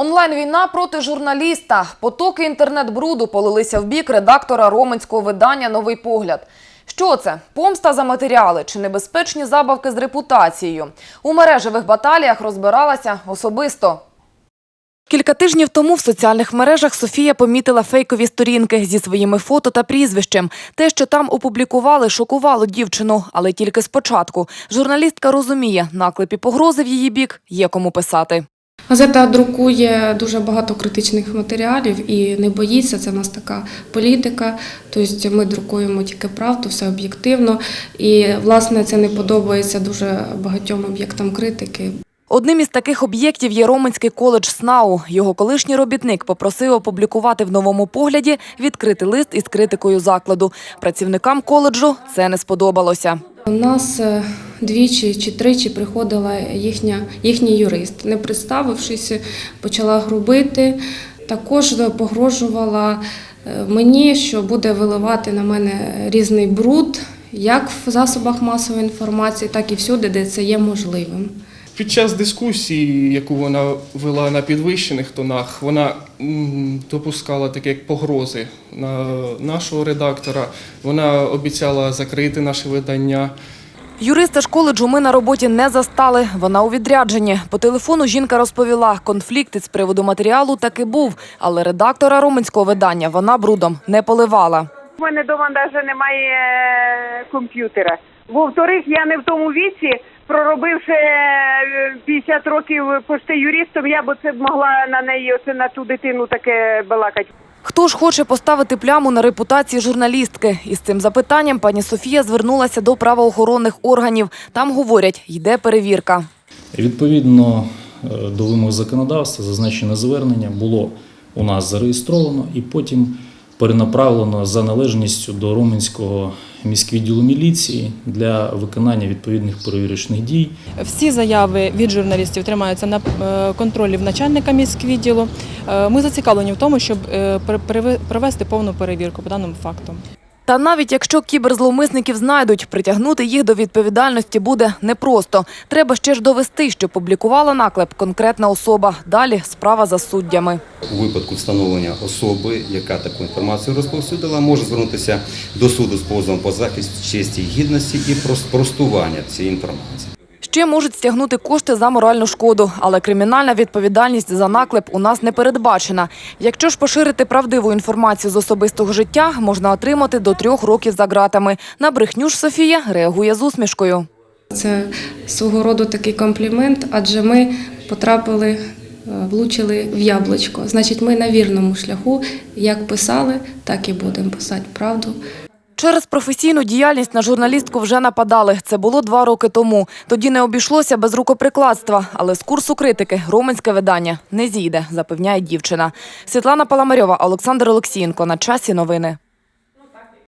Онлайн-війна проти журналіста. Потоки інтернет-бруду полилися в бік редактора роменського видання Новий погляд. Що це? Помста за матеріали чи небезпечні забавки з репутацією? У мережевих баталіях розбиралася особисто. Кілька тижнів тому в соціальних мережах Софія помітила фейкові сторінки зі своїми фото та прізвищем. Те, що там опублікували, шокувало дівчину, але тільки спочатку. Журналістка розуміє, наклепі погрози в її бік є кому писати. Газета друкує дуже багато критичних матеріалів і не боїться. Це в нас така політика. Тобто ми друкуємо тільки правду, все об'єктивно. І власне це не подобається дуже багатьом об'єктам критики. Одним із таких об'єктів є Роменський коледж СНАУ. Його колишній робітник попросив опублікувати в новому погляді відкритий лист із критикою закладу. Працівникам коледжу це не сподобалося. У нас е, двічі чи тричі приходила їхня, їхній юрист. Не представившись, почала грубити. Також погрожувала е, мені, що буде виливати на мене різний бруд, як в засобах масової інформації, так і всюди, де це є можливим. Під час дискусії, яку вона вела на підвищених тонах, вона допускала таке як погрози на нашого редактора. Вона обіцяла закрити наше видання. Юриста ж коледжу ми на роботі не застали. Вона у відрядженні. По телефону жінка розповіла, конфлікт із приводу матеріалу таки був, але редактора роменського видання вона брудом не поливала. У мене вдома навіть немає е, комп'ютера. Во-вторых, я не в тому віці, проробивши е, 50 років пошти юристом, я б це могла на неї оце на ту дитину таке балакати. Хто ж хоче поставити пляму на репутації журналістки? Із цим запитанням пані Софія звернулася до правоохоронних органів. Там говорять, йде перевірка. Відповідно е, до вимог законодавства, зазначене звернення було у нас зареєстровано і потім перенаправлено за належністю до Роменського міськвідділу міліції для виконання відповідних перевірочних дій. Всі заяви від журналістів тримаються на е, контролі в начальника міськвідділу. Е, Ми зацікавлені в тому, щоб е, провести повну перевірку по даному факту. Та навіть якщо кіберзловмисників знайдуть, притягнути їх до відповідальності буде непросто. Треба ще ж довести, що публікувала наклеп конкретна особа. Далі справа за суддями. У випадку встановлення особи, яка таку інформацію розповсюдила, може звернутися до суду з позовом по захисту честі гідності і про цієї інформації. Ще можуть стягнути кошти за моральну шкоду, але кримінальна відповідальність за наклеп у нас не передбачена. Якщо ж поширити правдиву інформацію з особистого життя, можна отримати до трьох років за ґратами. На брехню ж Софія реагує з усмішкою. Це свого роду такий комплімент, адже ми потрапили, е, влучили в яблучко. Значить, ми на вірному шляху. Як писали, так і будемо писати правду. Через професійну діяльність на журналістку вже нападали. Це було два роки тому. Тоді не обійшлося без рукоприкладства. Але з курсу критики громадське видання не зійде, запевняє дівчина. Світлана Паламарьова, Олександр Олексієнко. На часі новини.